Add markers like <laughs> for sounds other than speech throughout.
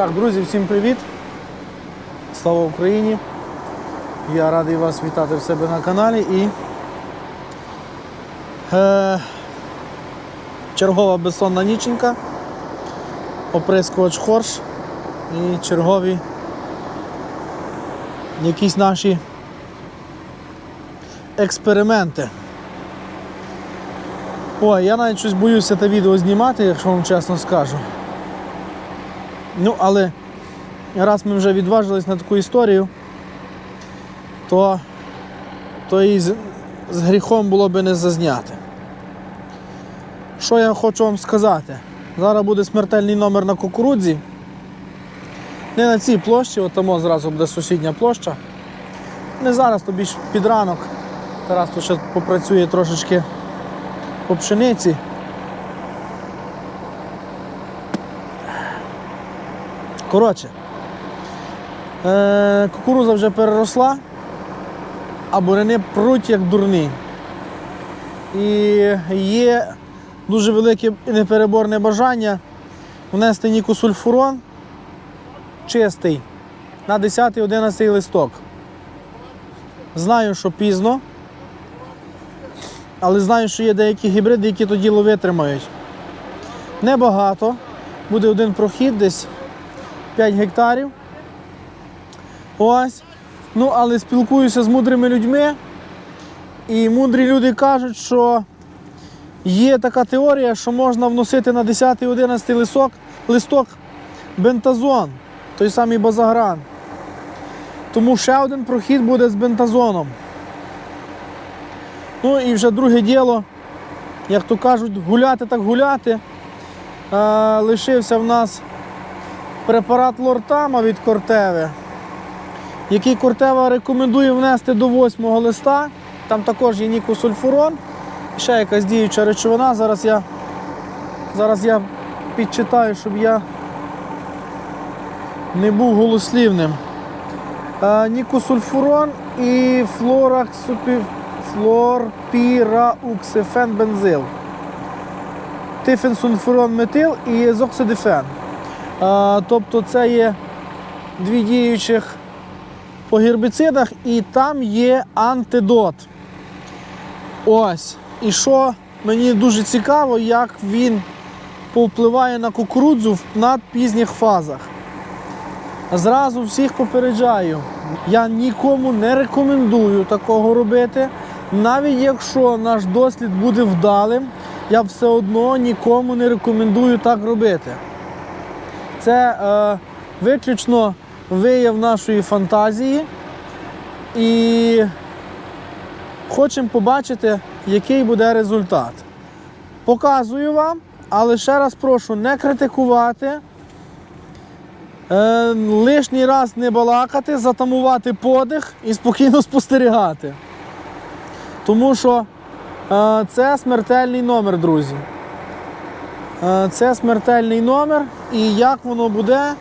Так, друзі, всім привіт! Слава Україні! Я радий вас вітати в себе на каналі і е, чергова безсонна ніченька, оприскувач хорш і чергові якісь наші експерименти. Ой, я навіть щось боюся те відео знімати, якщо вам чесно скажу. Ну, але раз ми вже відважились на таку історію, то, то і з, з гріхом було би не зазняти. Що я хочу вам сказати? Зараз буде смертельний номер на кукурудзі. Не на цій площі, от там зразу буде сусідня площа. Не зараз, то більш під ранок. Тарас тут ще попрацює трошечки по пшениці. Коротше, е, кукуруза вже переросла, а буряни пруть як дурні. І є дуже велике і непереборне бажання внести нікосульфурон чистий на 10-11 листок. Знаю, що пізно, але знаю, що є деякі гібриди, які то діло витримають. Небагато. Буде один прохід десь 5 гектарів. Ось. Ну, але спілкуюся з мудрими людьми. І мудрі люди кажуть, що є така теорія, що можна вносити на 10-11 листок, листок бентазон, той самий базагран. Тому ще один прохід буде з бентазоном. Ну і вже друге діло, як то кажуть, гуляти так гуляти. Лишився в нас препарат лортама від Кортеви, який Кортева рекомендує внести до 8 листа. Там також є нікосульфурон, ще якась діюча речовина. Зараз я, зараз я підчитаю, щоб я не був голослівним. Е, нікосульфурон і флораксупів, флорпірауксифенбензил. Тифенсульфурон метил і езоксидифен. Тобто це є дві діючих по гербіцидах, і там є антидот. Ось. І що мені дуже цікаво, як він повпливає на кукурудзу в надпізніх фазах. Зразу всіх попереджаю. Я нікому не рекомендую такого робити. Навіть якщо наш дослід буде вдалим, я все одно нікому не рекомендую так робити. Це е, виключно вияв нашої фантазії. І хочемо побачити, який буде результат. Показую вам, але ще раз прошу не критикувати. Е, лишній раз не балакати, затамувати подих і спокійно <laughs> спостерігати. Тому що е, це смертельний номер, друзі. Е, це смертельний номер, і як воно буде,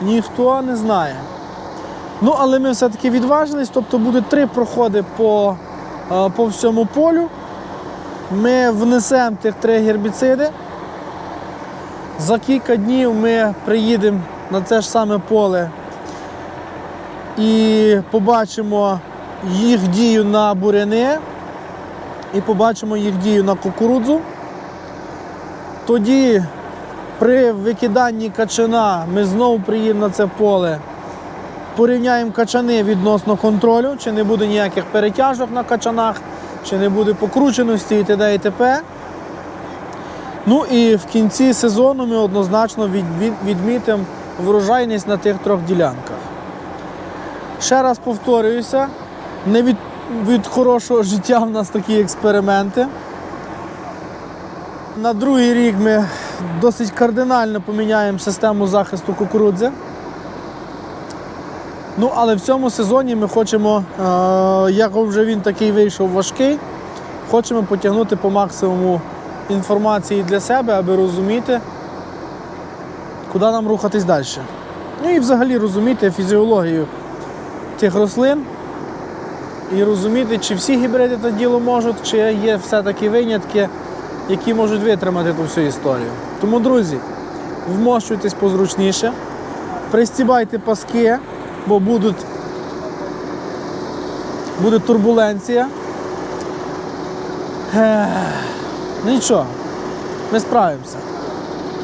ніхто не знає. Ну, але ми все-таки відважились, тобто буде три проходи по, е, по всьому полю. Ми внесемо тих три гербіциди. За кілька днів ми приїдемо на це ж саме поле і побачимо їх дію на буряни і побачимо їх дію на кукурудзу. Тоді при викиданні качана ми знову приїдемо на це поле, порівняємо качани відносно контролю, чи не буде ніяких перетяжок на качанах, чи не буде покрученості і т.д. і т.п. Ну і в кінці сезону ми однозначно від- від- відмітимо врожайність на тих трьох ділянках. Ще раз повторююся, не від, від хорошого життя в нас такі експерименти. На другий рік ми досить кардинально поміняємо систему захисту кукурудзи. Ну, але в цьому сезоні ми хочемо, е, як вже він такий вийшов важкий, хочемо потягнути по максимуму інформації для себе, аби розуміти, куди нам рухатись далі. Ну і взагалі розуміти фізіологію тих рослин і розуміти, чи всі гібриди це діло можуть, чи є все-таки винятки, які можуть витримати ту всю історію. Тому, друзі, вмощуйтесь позручніше, Пристібайте паски, бо будуть, буде турбуленція. Нічого, ми справимося.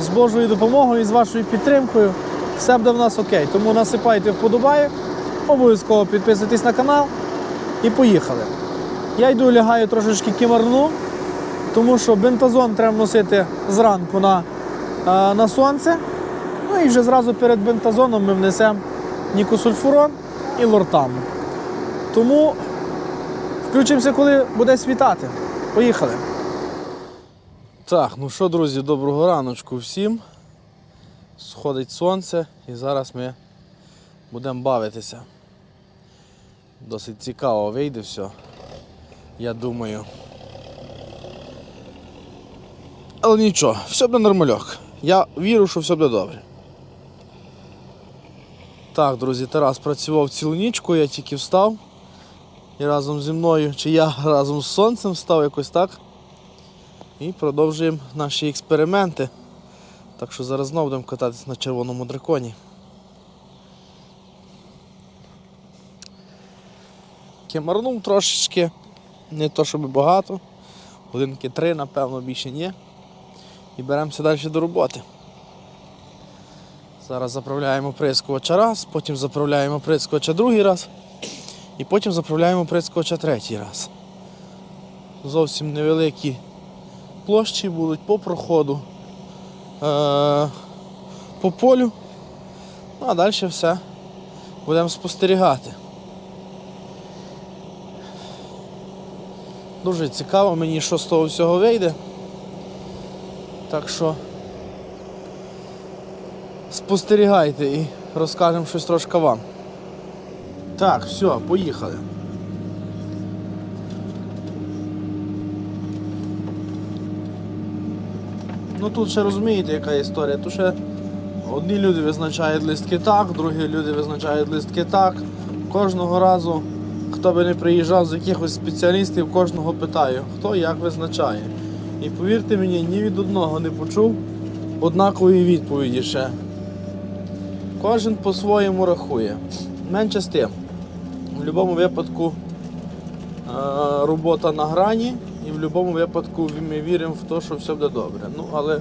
З Божою допомогою і з вашою підтримкою все буде в нас окей. Тому насипайте вподобайок, обов'язково підписуйтесь на канал і поїхали. Я йду лягаю трошечки кімарну, тому що бентазон треба носити зранку на, е, на сонце. Ну і вже зразу перед бентазоном ми внесемо нікосульфурон і лортаму. Тому включимося, коли буде світати. Поїхали. Так, ну що, друзі, доброго раночку всім. Сходить сонце і зараз ми будемо бавитися. Досить цікаво вийде все. Я думаю. Але нічого, все буде нормальок. Я вірю, що все буде добре. Так, друзі, Тарас працював цілу нічку, я тільки встав. І разом зі мною, чи я <laughs> разом з сонцем встав якось так. І продовжуємо наші експерименти. Так що зараз знову будемо кататися на червоному драконі. Кемарнув трошечки, не то щоб багато. Годинки три, напевно, більше ні. І беремося далі до роботи. Зараз заправляємо прискувача раз, потім заправляємо прискувача другий раз і потім заправляємо прискувача третій раз. Зовсім невеликі площі будуть по проходу, е- по полю. Ну а далі все будемо спостерігати. Дуже цікаво мені, що з того всього вийде. Так що спостерігайте і розкажемо щось трошки вам. Так, все, поїхали. Ну тут ще розумієте, яка історія. Тут ще одні люди визначають листки так, другі люди визначають листки так. Кожного разу, хто би не приїжджав з якихось спеціалістів, кожного питаю, хто як визначає. І повірте мені, ні від одного не почув однакової відповіді ще. Кожен по-своєму рахує. Менше з тим. В будь-якому випадку е, робота на грані і в будь-якому випадку ми віримо в те, що все буде добре. Ну, але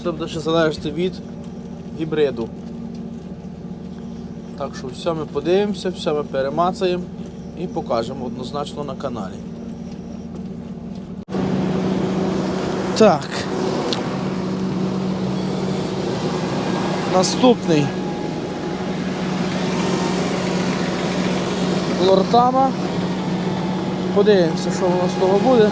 все буде ще залежати від гібриду. Так що все ми подивимося, все ми перемацаємо і покажемо однозначно на каналі. Так. Наступний. Лортама. Подивимося, що у з того буде.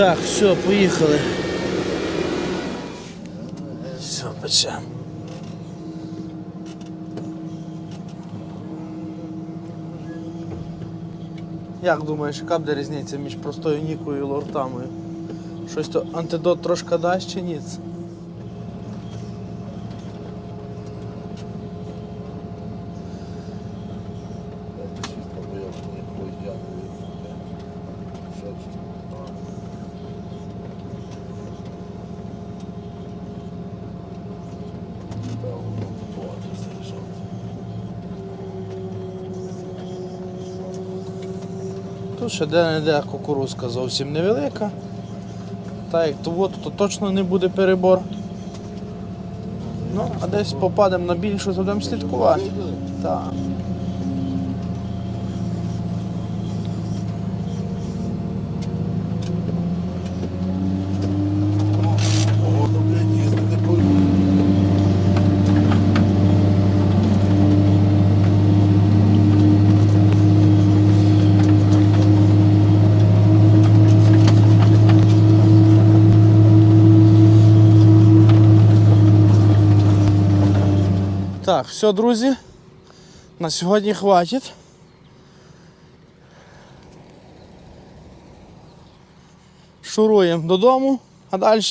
Так, все, поїхали. Все, печем. Як думаєш, яка буде різниця між простою нікою і лортамою? Щось то антидот трошки дасть чи ні? Тут ще де-не-де кукурузка зовсім невелика. Та як то воду, то точно не буде перебор. Ну, а десь попадемо на більшу, то будемо слідкувати. Так. Так, все, друзі. На сьогодні хватить. Шуруємо додому, а далі,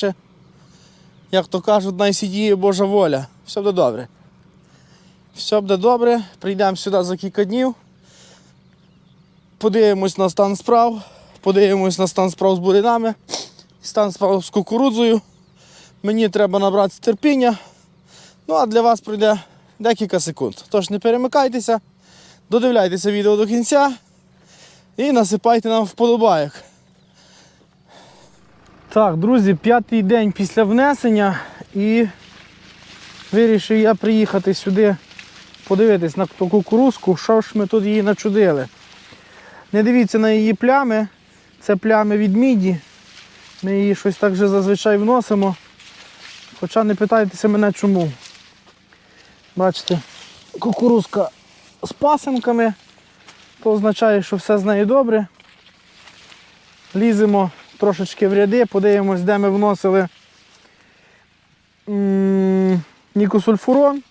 як то кажуть, найсідіє Божа воля. Все буде добре. Все буде добре. Прийдемо сюди за кілька днів. Подивимось на стан справ, подивимось на стан справ з бурінами, стан справ з кукурудзою. Мені треба набрати терпіння. Ну а для вас пройде декілька секунд. Тож не перемикайтеся, додивляйтеся відео до кінця і насипайте нам вподобайок. Так, друзі, п'ятий день після внесення і вирішив я приїхати сюди подивитись на ту кукурузку, що ж ми тут її начудили. Не дивіться на її плями, це плями від міді. Ми її щось так же зазвичай вносимо. Хоча не питайтеся мене чому. Бачите, кукурузка з пасинками, то означає, що все з нею добре. Ліземо трошечки в ряди, подивимось, де ми вносили нікосульфурон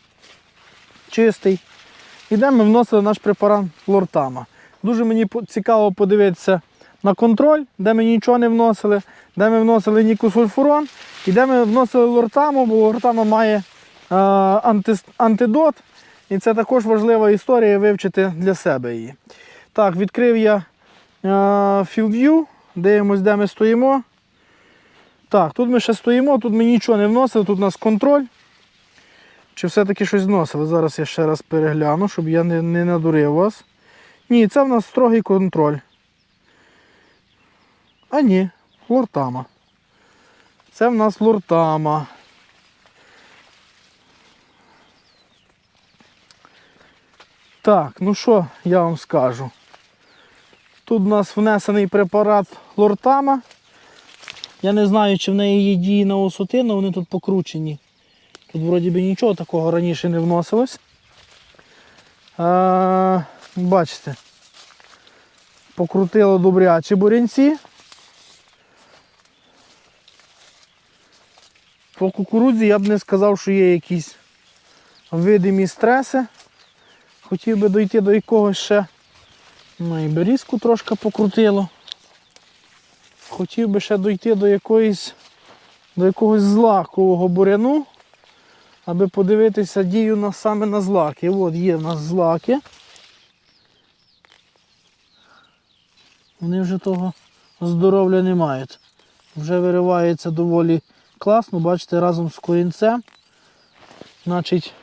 чистий. І де ми вносили наш препарат лортама. Дуже мені цікаво подивитися на контроль, де ми нічого не вносили, де ми вносили нікосульфурон і де ми вносили лортаму, бо лортама має антидот. І це також важлива історія вивчити для себе її. Так, відкрив я е, FieldView, дивимось, де ми стоїмо. Так, тут ми ще стоїмо, тут ми нічого не вносили, тут у нас контроль. Чи все-таки щось вносили? Зараз я ще раз перегляну, щоб я не, не надурив вас. Ні, це в нас строгий контроль. А ні, лортама. Це в нас лортама. Так, ну що я вам скажу? Тут у нас внесений препарат лортама. Я не знаю, чи в неї є дії на осоти, але вони тут покручені. Тут вроді би нічого такого раніше не вносилось. А, бачите, покрутило добрячі бурянці. По кукурудзі я б не сказав, що є якісь видимі стреси. Хотів би дойти до якогось ще. Ну і берізку трошки покрутило. Хотів би ще дойти до якоїсь, до якогось злакового буряну, аби подивитися дію на, саме на злаки. От є в нас злаки. Вони вже того здоров'я не мають. Вже виривається доволі класно, бачите, разом з корінцем. Значить,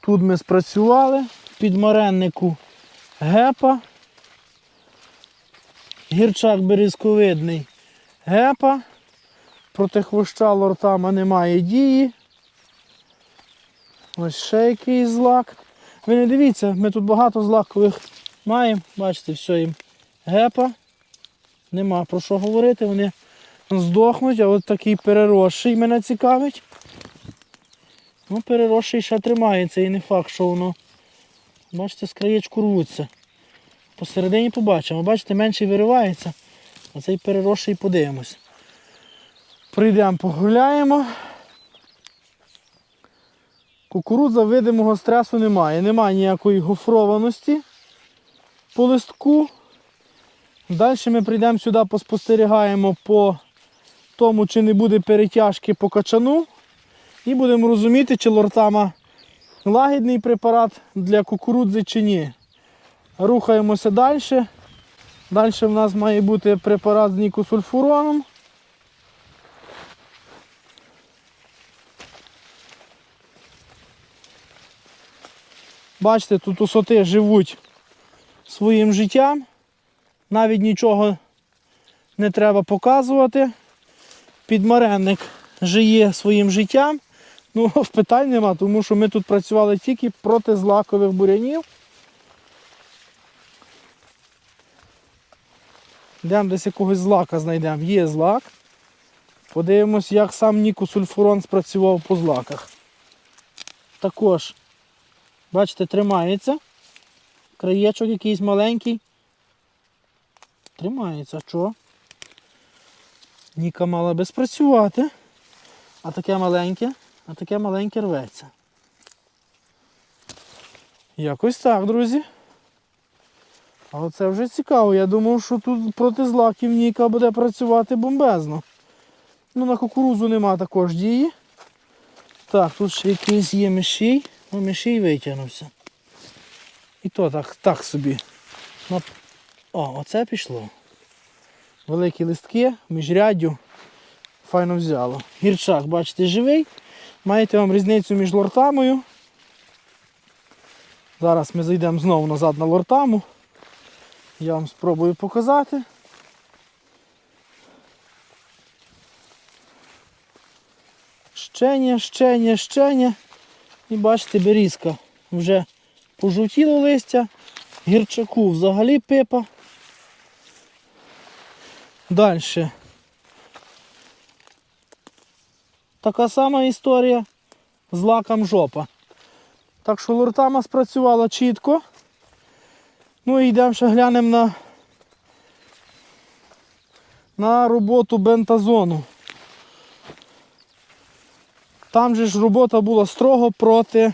тут ми спрацювали, підмареннику гепа. Гірчак березковидний гепа. Проти хвоща лортама немає дії. Ось ще якийсь злак. Ви не дивіться, ми тут багато злакових маємо. Бачите, все їм гепа. Нема про що говорити, вони здохнуть, а от такий переросший мене цікавить. Ну, переросший ще тримається і не факт, що воно, бачите, з краєчку рвуться. Посередині побачимо. Бачите, менший виривається, а цей переросший подивимось. Прийдемо, погуляємо. Кукурудза видимого стресу немає. Немає ніякої гофрованості по листку. Далі ми прийдемо сюди, поспостерігаємо по тому, чи не буде перетяжки по качану. І будемо розуміти, чи лортама лагідний препарат для кукурудзи чи ні. Рухаємося далі. Далі в нас має бути препарат з нікосульфуроном. Бачите, тут осоти живуть своїм життям. Навіть нічого не треба показувати. Підмаренник жиє своїм життям. Ну, <laughs> питань нема, тому що ми тут працювали тільки проти злакових бурянів. Йдемо десь якогось злака знайдемо. Є злак. Подивимось, як сам нікосульфурон спрацював по злаках. Також, бачите, тримається. Краєчок якийсь маленький. Тримається, що? Ніка мала би спрацювати. А таке маленьке, а таке маленьке рветься. Якось так, друзі. А оце вже цікаво. Я думав, що тут проти злаків Ніка буде працювати бомбезно. Ну, на кукурузу нема також дії. Так, тут ще якийсь є мишій. Ну, мишій витягнувся. І то так, так собі. О, оце пішло. Великі листки, міжряддю. Файно взяло. Гірчак, бачите, живий. Маєте вам різницю між лортамою. Зараз ми зайдемо знову назад на лортаму. Я вам спробую показати. Щеня, щеня, щеня. І бачите, берізка вже пожовтіло листя, гірчаку взагалі пипа. Далі. Така сама історія з лаком жопа. Так що лортама спрацювала чітко. Ну і йдемо ще глянемо на, на роботу бентазону. Там же ж робота була строго проти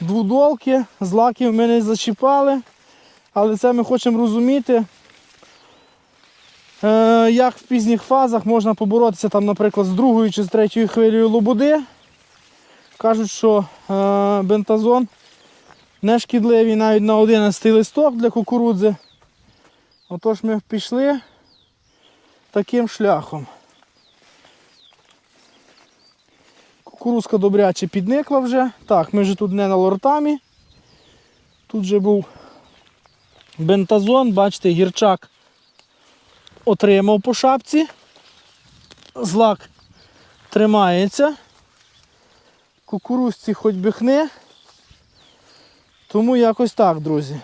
двудолки, злаків ми не зачіпали, але це ми хочемо розуміти, як в пізніх фазах можна поборотися, там, наприклад, з другою чи з третьою хвилею лобуди. Кажуть, що е, бентазон не шкідливий навіть на 11 листок для кукурудзи. Отож ми пішли таким шляхом. Кукурузка добряче підникла вже. Так, ми вже тут не на лортамі. Тут вже був бентазон, бачите, гірчак отримав по шапці. Злак тримається. Кукурузці хоч би хне. Тому якось так, друзі.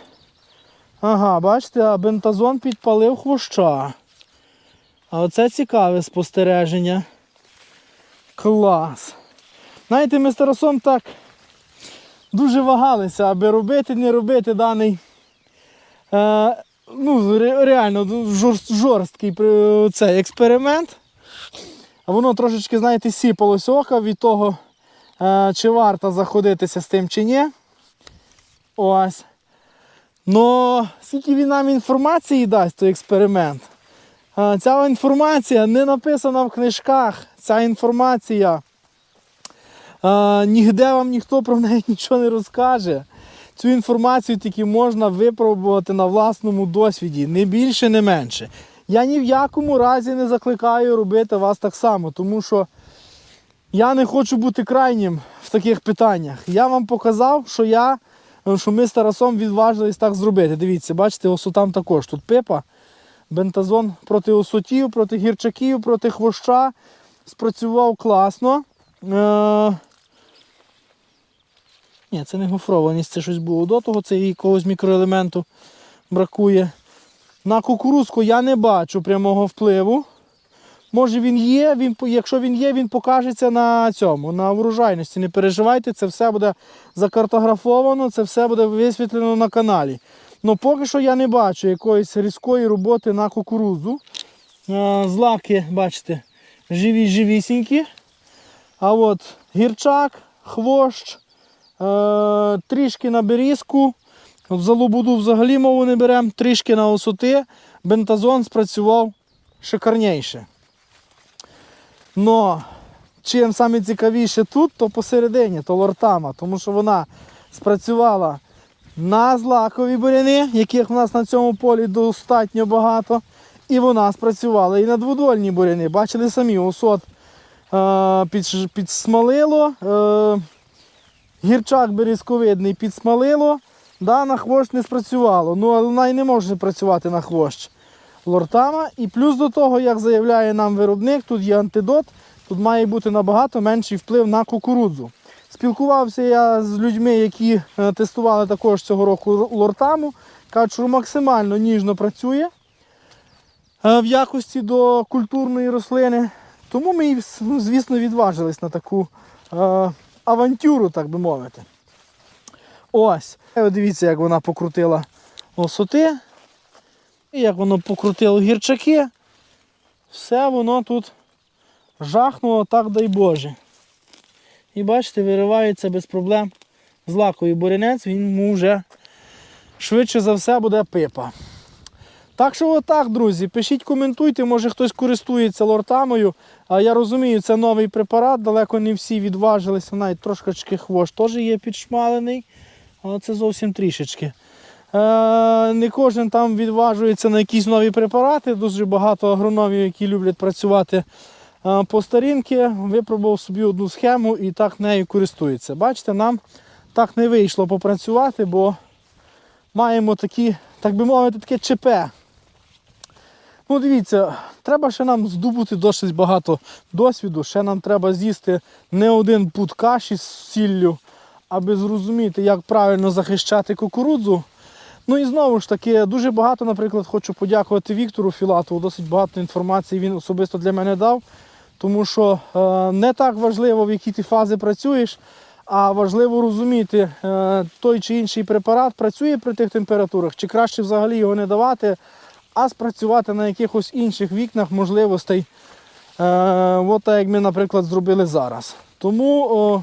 Ага, бачите, а бентазон підпалив хвоща. А оце цікаве спостереження. Клас. Знаєте, ми з Тарасом так дуже вагалися, аби робити, не робити даний е, ну, реально жорст, жорсткий цей експеримент. Воно трошечки, знаєте, сіпалось ока від того, е, чи варто заходитися з тим чи ні. Ось. Но скільки він нам інформації дасть, той експеримент. А, Ця інформація не написана в книжках. Ця інформація. А, Нігде вам ніхто про неї <laughs> нічого не розкаже. Цю інформацію тільки можна випробувати на власному досвіді, не більше, не менше. Я ні в якому разі не закликаю робити вас так само, тому що я не хочу бути крайнім в таких питаннях. Я вам показав, що я, що ми з Тарасом відважились так зробити. Дивіться, бачите, ось там також тут пипа. Бентазон проти осотів, проти гірчаків, проти хвоща. Спрацював класно. Ні, це не гофрованість, це щось було до того, це якогось мікроелементу бракує. На кукурузку я не бачу прямого впливу. Може він є, він, якщо він є, він покажеться на цьому, на врожайності. Не переживайте, це все буде закартографовано, це все буде висвітлено на каналі. Ну поки що я не бачу якоїсь різкої роботи на кукурудзу. Е, Злаки, бачите, живі живісінькі. А от гірчак, хвощ, трішки на берізку. За лобуду взагалі мову не беремо, трішки на осоти. Бентазон спрацював шикарніше. Но чим саме цікавіше тут, то посередині, то лортама, тому що вона спрацювала на злакові буряни, яких в нас на цьому полі достатньо багато. І вона спрацювала і на дводольні буряни. Бачили самі, осот е, під, підсмалило, е, гірчак березковидний підсмалило, да, на хвощ не спрацювало. Ну, але вона і не може працювати на хвощ лортама. І плюс до того, як заявляє нам виробник, тут є антидот, тут має бути набагато менший вплив на кукурудзу. Спілкувався я з людьми, які е, тестували також цього року лортаму. Кажуть, максимально ніжно працює е, в якості до культурної рослини. Тому ми, ну, звісно, відважились на таку е, авантюру, так би мовити. Ось. Дивіться, як вона покрутила осоти. І як воно покрутило гірчаки. Все воно тут жахнуло, так дай Боже. І бачите, виривається без проблем з злаковий бурянець, він йому вже швидше за все буде пипа. Так що отак, друзі, пишіть, коментуйте, може хтось користується лортамою. А я розумію, це новий препарат, далеко не всі відважилися, навіть трошки хвощ теж є підшмалений, але це зовсім трішечки. Е, не кожен там відважується на якісь нові препарати. Дуже багато агрономів, які люблять працювати е, по старінки, випробував собі одну схему і так нею користується. Бачите, нам так не вийшло попрацювати, бо маємо такі, так би мовити, таке ЧП. Ну, дивіться, треба ще нам здобути досить багато досвіду. Ще нам треба з'їсти не один пуд каші з сіллю, аби зрозуміти, як правильно захищати кукурудзу. Ну і знову ж таки, дуже багато, наприклад, хочу подякувати Віктору Філатову. Досить багато інформації він особисто для мене дав. Тому що е, не так важливо, в які ти фази працюєш, а важливо розуміти, е, той чи інший препарат працює при тих температурах, чи краще взагалі його не давати, а спрацювати на якихось інших вікнах можливостей. Е, от так, як ми, наприклад, зробили зараз. Тому о,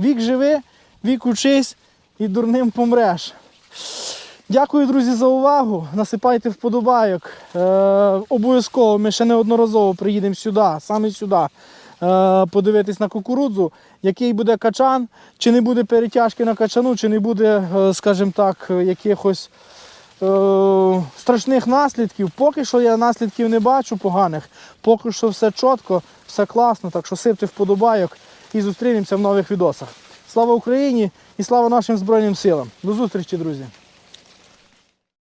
вік живи, вік учись і дурним помреш. Дякую, друзі, за увагу. Насипайте вподобайок. Е, обов'язково ми ще неодноразово приїдемо сюди, саме сюди, е, подивитись на кукурудзу, який буде качан, чи не буде перетяжки на качану, чи не буде, е, скажімо так, якихось страшних наслідків. Поки що я наслідків не бачу поганих, поки що все чітко, все класно, так що сипте вподобайок і зустрінемося в нових відосах. Слава Україні і слава нашим Збройним силам. До зустрічі, друзі!